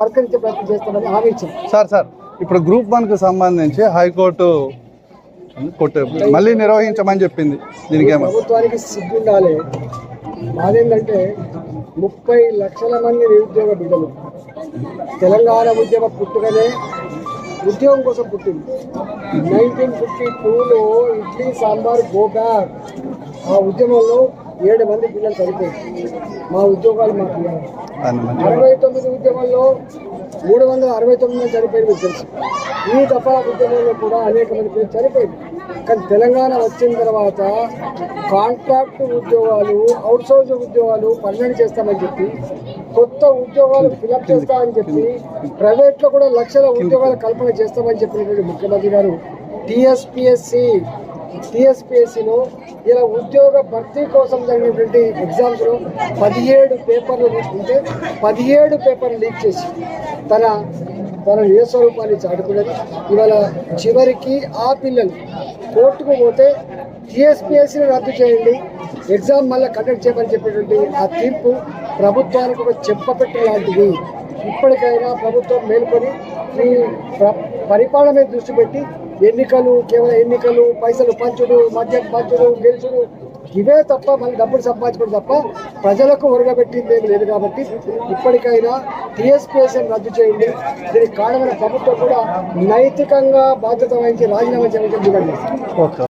పరిష్కరించే ప్రయత్నం చేస్తామని హామీ సార్ సార్ ఇప్పుడు గ్రూప్ వన్కు సంబంధించి హైకోర్టు కొట్టు మళ్ళీ నిర్వహించమని చెప్పింది దీనికి ఏమో. ప్రభుత్వానికి సిగ్గు ఉండాలి అదేంటంటే ముప్పై లక్షల మంది నిరుద్యోగ బిడ్డలు. తెలంగాణ ఉద్యమ పుట్టుకనే ఉద్యోగం కోసం పుట్టింది. నైన్టీన్ ఫిఫ్టీ టూలో ఇడ్లీ సాంబార్ గోబ్యాక్ ఆ ఉద్యమంలో ఏడు మంది పిల్లలు చనిపోయారు. మా ఉద్యోగాలు మాకు అరవై తొమ్మిది ఉద్యమంలో మూడు వందల అరవై తొమ్మిది మంది చనిపోయింది మీకు తెలుసు. ఈ దఫా ఉద్యమంలో కూడా అనేక మంది పిల్లలు చనిపోయింది కానీ తెలంగాణ వచ్చిన తర్వాత కాంట్రాక్ట్ ఉద్యోగాలు అవుట్సోర్స్ ఉద్యోగాలు పర్మనెంట్ చేస్తామని చెప్పి కొత్త ఉద్యోగాలు ఫిలప్ చేస్తామని చెప్పి ప్రైవేట్లో కూడా లక్షల ఉద్యోగాల కల్పన చేస్తామని చెప్పినటువంటి ముఖ్యమంత్రి గారు టీఎస్పిఎస్సి టీఎస్పిఎస్సిలో ఇలా ఉద్యోగ భర్తీ కోసం జరిగినటువంటి ఎగ్జామ్స్లో పదిహేడు పేపర్లు తీసుకుంటే పదిహేడు పేపర్లు లీక్ చేసి తన తన నిజస్వరూపాన్ని చాటుకున్నది. ఇవాళ చివరికి ఆ పిల్లలు కోర్టుకు పోతే టీఎస్పిఎస్సిని రద్దు చేయండి ఎగ్జామ్ మళ్ళీ కండక్ట్ చేయమని చెప్పినటువంటి ఆ తీర్పు ప్రభుత్వానికి ఒక చెప్పపెట్టు లాంటిది ఇప్పటికైనా ప్రభుత్వం మేల్కొని ఈ ప్ర- పరిపాలన మీద దృష్టి పెట్టి ఎన్నికలు కేవలం ఎన్నికలు పైసలు పంచుడు మద్యం పంచుడు గెలుచుడు ఇవే తప్ప మళ్ళీ డబ్బులు సంపాదించడం తప్ప ప్రజలకు ఒరగబెట్టింది ఏమి లేదు కాబట్టి ఇప్పటికైనా టీఎస్పీఎస్ఎన్ రద్దు చేయండి. దీనికి కారణమైన ప్రభుత్వం కూడా నైతికంగా బాధ్యత వహించి రాజీనామా చేయడం చూడండి.